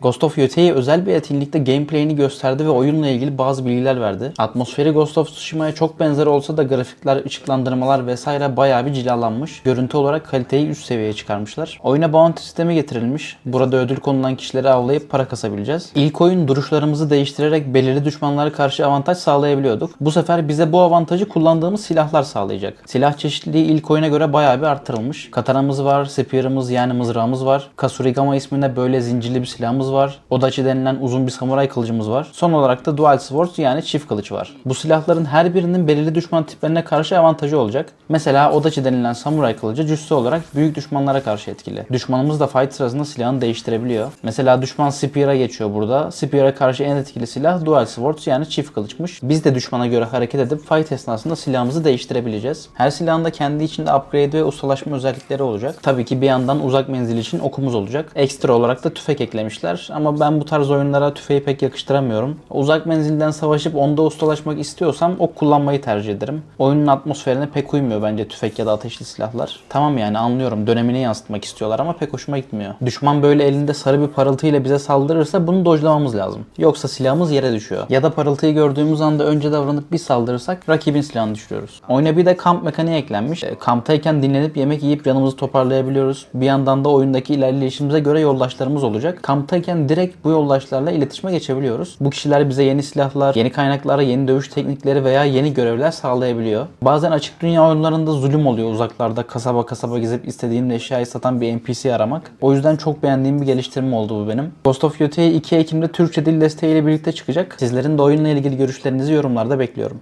Ghost of Yotei özel bir etkinlikte gameplay'ini gösterdi ve oyunla ilgili bazı bilgiler verdi. Atmosferi Ghost of Tsushima'ya çok benzer olsa da grafikler, ışıklandırmalar vesaire bayağı bir cilalanmış. Görüntü olarak kaliteyi üst seviyeye çıkarmışlar. Oyuna bounty sistemi getirilmiş. Burada ödül konulan kişileri avlayıp para kasabileceğiz. İlk oyun duruşlarımızı değiştirerek belirli düşmanlara karşı avantaj sağlayabiliyorduk. Bu sefer bize bu avantajı kullandığımız silahlar sağlayacak. Silah çeşitliliği ilk oyuna göre bayağı bir arttırılmış. Katanamız var, spear'ımız yani mızrağımız var. Kasurigama isminde böyle zincirli bir silahımız var. Odachi denilen uzun bir samuray kılıcımız var. Son olarak da dual sword yani çift kılıç var. Bu silahların her birinin belirli düşman tiplerine karşı avantajı olacak. Mesela Odachi denilen samuray kılıcı cüssü olarak büyük düşmanlara karşı etkili. Düşmanımız da fight sırasında silahını değiştirebiliyor. Mesela düşman spear'a geçiyor burada. Spear'a karşı en etkili silah dual sword yani çift kılıçmış. Biz de düşmana göre hareket edip fight esnasında silahımızı değiştirebileceğiz. Her silahın da kendi içinde upgrade ve ustalaşma özellikleri olacak. Tabii ki bir yandan uzak menzil için okumuz olacak. Ekstra olarak da tüfek eklemişler ama ben bu tarz oyunlara tüfeği pek yakıştıramıyorum. Uzak menzilden savaşıp onda ustalaşmak istiyorsam ok kullanmayı tercih ederim. Oyunun atmosferine pek uymuyor bence tüfek ya da ateşli silahlar. Tamam yani anlıyorum dönemini yansıtmak istiyorlar ama pek hoşuma gitmiyor. Düşman böyle elinde sarı bir parıltıyla bize saldırırsa bunu dojlamamız lazım. Yoksa silahımız yere düşüyor. Ya da parıltıyı gördüğümüz anda önce davranıp bir saldırırsak rakibin silahını düşürüyoruz. Oyuna bir de kamp mekaniği eklenmiş. E, Kamptayken dinlenip yemek yiyip canımızı toparlayabiliyoruz. Bir yandan da oyundaki ilerleyişimize göre yoldaşlarımız olacak. Kamptayken direkt bu yoldaşlarla iletişime geçebiliyoruz. Bu kişiler bize yeni silahlar, yeni kaynaklar, yeni dövüş teknikleri veya yeni görevler sağlayabiliyor. Bazen açık dünya oyunlarında zulüm oluyor uzaklarda kasaba kasaba gezip istediğim eşyayı satan bir NPC aramak. O yüzden çok beğendiğim bir geliştirme oldu bu benim. Ghost of Yotei 2 Ekim'de Türkçe dil desteğiyle birlikte çıkacak. Sizlerin de oyunla ilgili görüşlerinizi yorumlarda bekliyorum.